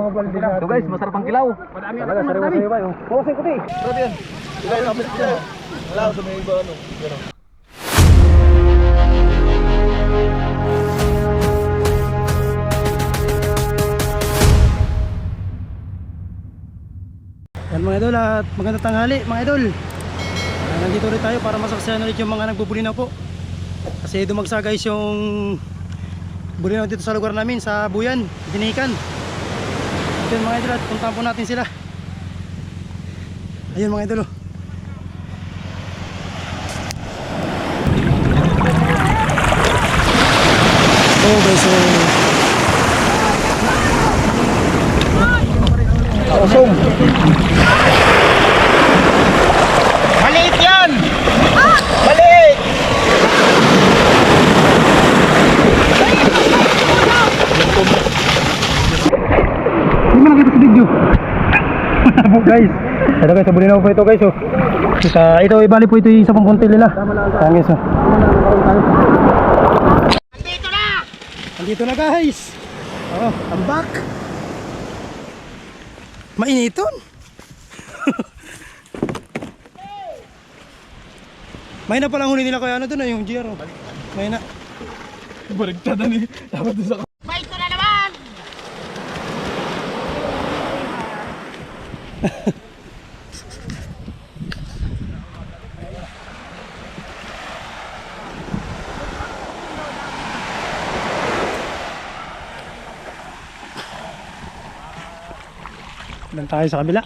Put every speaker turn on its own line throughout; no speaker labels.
mga balde natin.
So guys, masarap ang kilaw.
Talaga, sariwa-sariwa yun. Bukasin ko di.
Sarap yan. Kilaw na kapit siya. Wala sa may iba ano.
Yan mga idol at magandang tanghali mga idol. Ah, nandito ulit tayo para masaksihan ulit yung mga nagbubulinaw po. Kasi dumagsa guys yung bulinaw dito sa lugar namin sa Buyan, Dinikan. Yun mga idol at po natin sila. Ayun mga idol oh. Oh guys, so Awesome.
Maliit yan! Maliit!
Hindi mo nakita sa video. Malabo guys. Ito guys, sabulin ako po ito guys. Oh. Kita, ito, ibali po ito yung isa pang kontil nila. Tangis oh. Andito na! Andito na guys. Oh, I'm back. Mainiton. May na palang huli nila kaya ano doon, yung GR. Oh. May na.
Baligtad na ni. Dapat doon sa
Doon tayo sa kabila.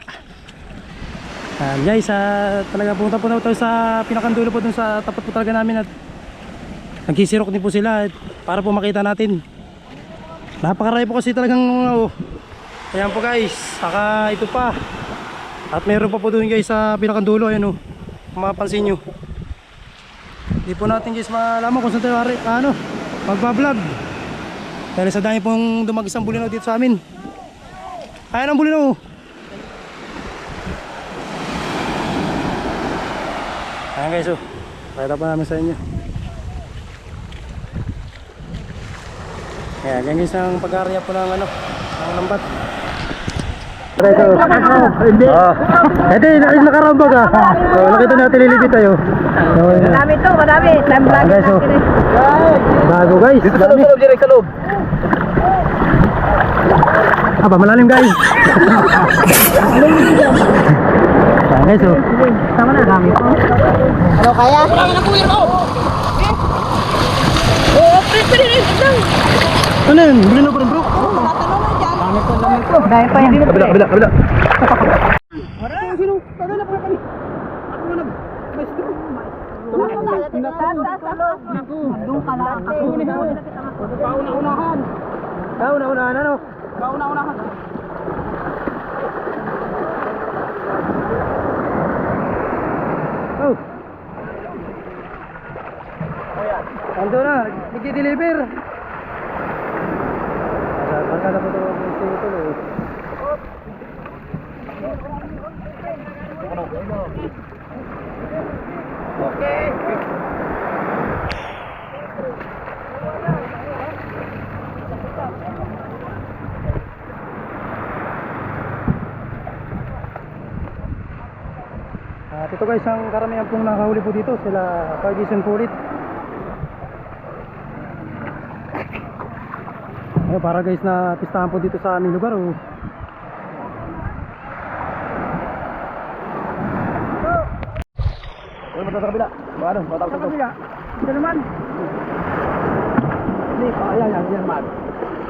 Ah, guys, ah, talaga pumunta po tayo sa pinakandulo po dun sa tapat po talaga namin at nagsisirok din po sila para po makita natin. Napakarami po kasi talagang oh, ayan po guys, saka ito pa. At meron pa po doon guys sa pinakandulo, ayan oh. Kung mapapansin nyo. Hindi po natin guys malaman kung saan tayo ari, ano, magbablog. Dahil sa dami pong dumagisang bulinaw dito sa amin. Ayan ang bulinaw. Ayan guys oh. Pakita pa namin sa inyo. Ayan, yan guys ang pag-aarya po ng ano, ng lambat. Ito. Hindi. Ah. Ito, nakarambag ah. So, nakita natin lilipit tayo. So.
Marami to, marami. Time vlog
Guys, oh.
natin eh.
Bago guys.
Dito sa loob, sa loob, direct sa loob.
Aba, malalim guys. Guys oh.
Tama na, dami to. Ano kaya?
Ano yun? Bulino pa rin bro?
Dami pa yan.
Kabila, kabila, kabila.
Doon ka lang.
Ah, una-unahan ano? Oh. Ando na, nag-deliver. Pagkada po ito ang ito eh. At ito guys, ang karamihan pong nakahuli po dito sila Ferguson Pulit. Ayun, para guys na pistahan po dito sa aming lugar. Oh.
Mata sa kabila. Paano? Mata sa kabila.
Ito naman.
Hindi, ayan, yan, yan, man.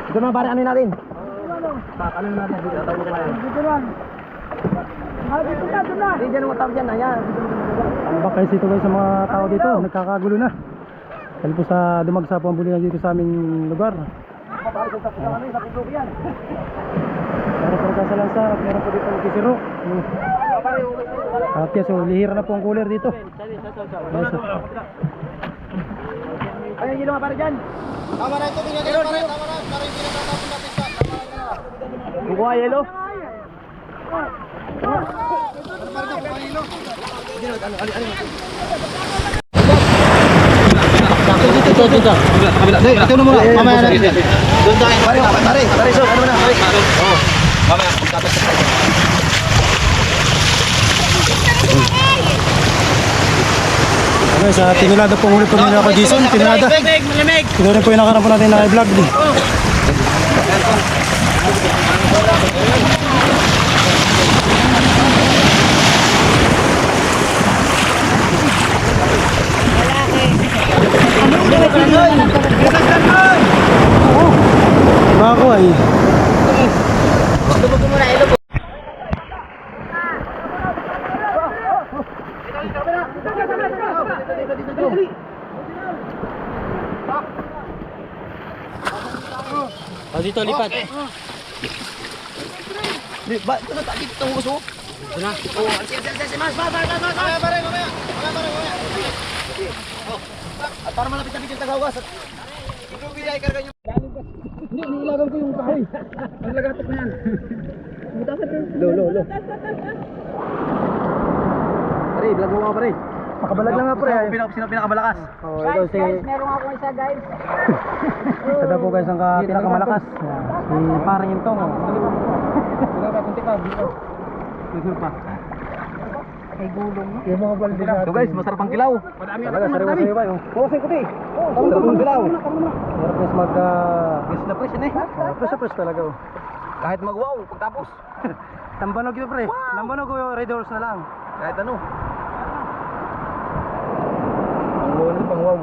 Ito naman pare, ano natin? Ano natin? Dito, tayo ko kaya.
Dito naman.
Dito na, dito na.
Tawag dyan, ayan.
Ang bak guys dito guys sa mga tao dito, nagkakagulo na. Dahil po sa dumagsa po ang bulihan dito sa aming lugar. Meron po nagkasalansa at meron po dito nagkisiro. Hmm. At yes, so lihira na po ang cooler dito.
Ayan, yun nga pare dyan.
Tama na ito, binigay na pare, tama na, para hindi na tatapon natin sa, tama na.
Kukuha yelo.
Pare na, pahilo.
Dito, dito. Kabila, kabila. Dito na muna. Mamaya na. Doon tayo. Pare, pare, pare, so, ano na? Pare. Oo. Mamaya, pagkatapos
Okay, sa tinilada pong huli po nila ako Jason, tinilada. Ito rin po yung nakarap po natin na vlog. Bako O dito, lipat.
Di, ba, ito na tayo dito ang uso. Ito na. Oo, sige, sige, sige, mas, mas, mas, mas, mas.
Mamaya, pare, mamaya. Mamaya, pare, mamaya.
At para malapit na bigyan tagawas.
Ikaw, Bilay, karga nyo.
Lo, lo, lo. Pare, vlog mo nga pare.
Makabalag lang nga pre.
Sino, sino, sino pinakamalakas?
Oh, ito si
meron ako isa guys.
Ito po guys ang ka- pinakamalakas. Si parang yung tong. Yung mga balde
So guys, masarap ang kilaw.
Talaga, sariwa sariwa yun.
Oo, sa kuti. Masarap ang kilaw.
Hirap guys mag...
Guys na press yun eh.
press na press talaga. oh.
Kahit mag-wow, pagtapos.
Tambanog yun pre. Tambanog o red horse na lang.
Kahit ano. Pang wow, pang wow.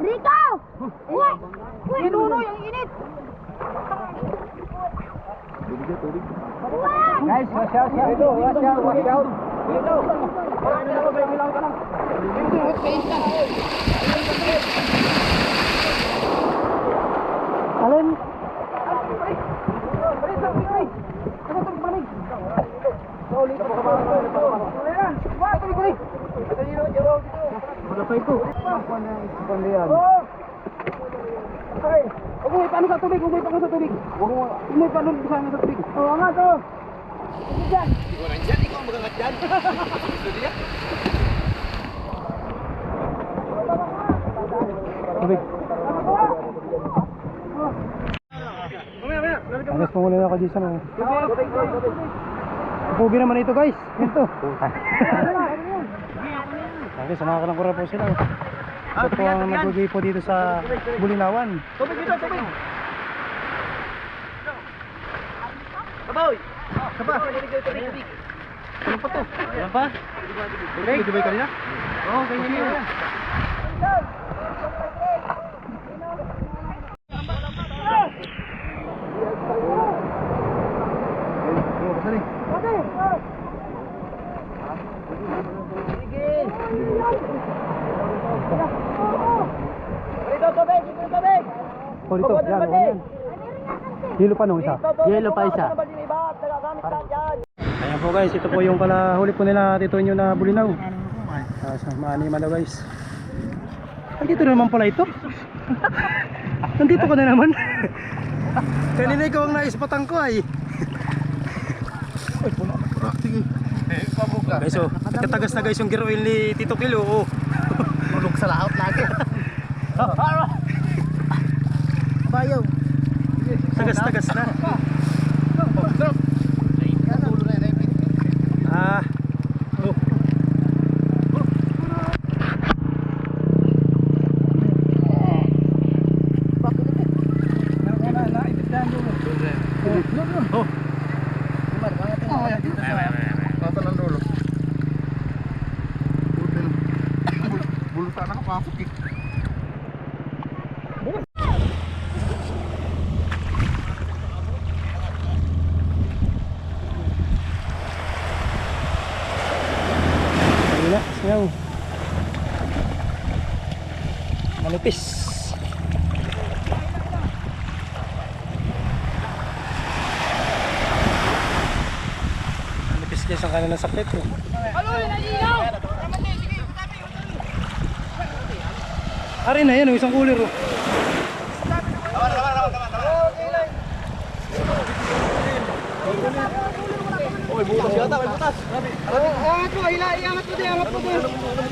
Rico! Uy! Uy! Pinuno yung init!
Guys, watch out, Ito, watch out, watch out. Ito.
Salim.
Berapa itu? Pandian. Ay, huwag mo
ipaano sa tubig, huwag mo ipaano sa tubig. Huwag
mo, huwag mo ipaano sa tubig.
Oo nga to.
Diyan. Ikaw nandyan, ikaw ang magangat dyan. Gusto niya? Tubig. Po muna ako dito no. Pugi naman ito guys. Ito. Okay, samahan ka ng kura po sila. Ito po ang nagugay po dito sa Bulinawan.
Tubig dito, tubig. Baboy. Sapa. Ano pa to? Ano pa? Tubig. Tubig kanina? Oo, ganyan yun.
Oh, dito. Yan, oh, yan. Hilo pa nung isa.
Yellow pa isa.
Ayan po guys, ito po yung pala huli po nila tito nyo na bulinaw. Ah, sa maanima daw guys. Nandito na naman pala ito. Nandito ka na naman. Kanina ikaw ang naispatang ko ay. Guys, oh, nagkatagas na guys yung gear oil ni Tito Kilo. Oh.
Tulog sa laot lagi. Bayaw.
Tagas-tagas na. Ah. Oh.
Bulutan ako kapok eh.
Na, singaw. Manipis. Manipis guys ang kanilang sakit. Eh. Ari na yan, oh, isang cooler. Oh.
may butas yata, may butas. Grabe. Grabe.
Angat mo, hila, iangat mo din, angat mo din.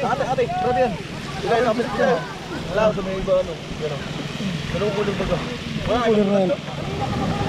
Ate, ate, grabe yan. Ilay na kapit ko. Wala, sa may iba ano. Gano'n. Gano'n kulong baga. Wala,
Kulong na yan.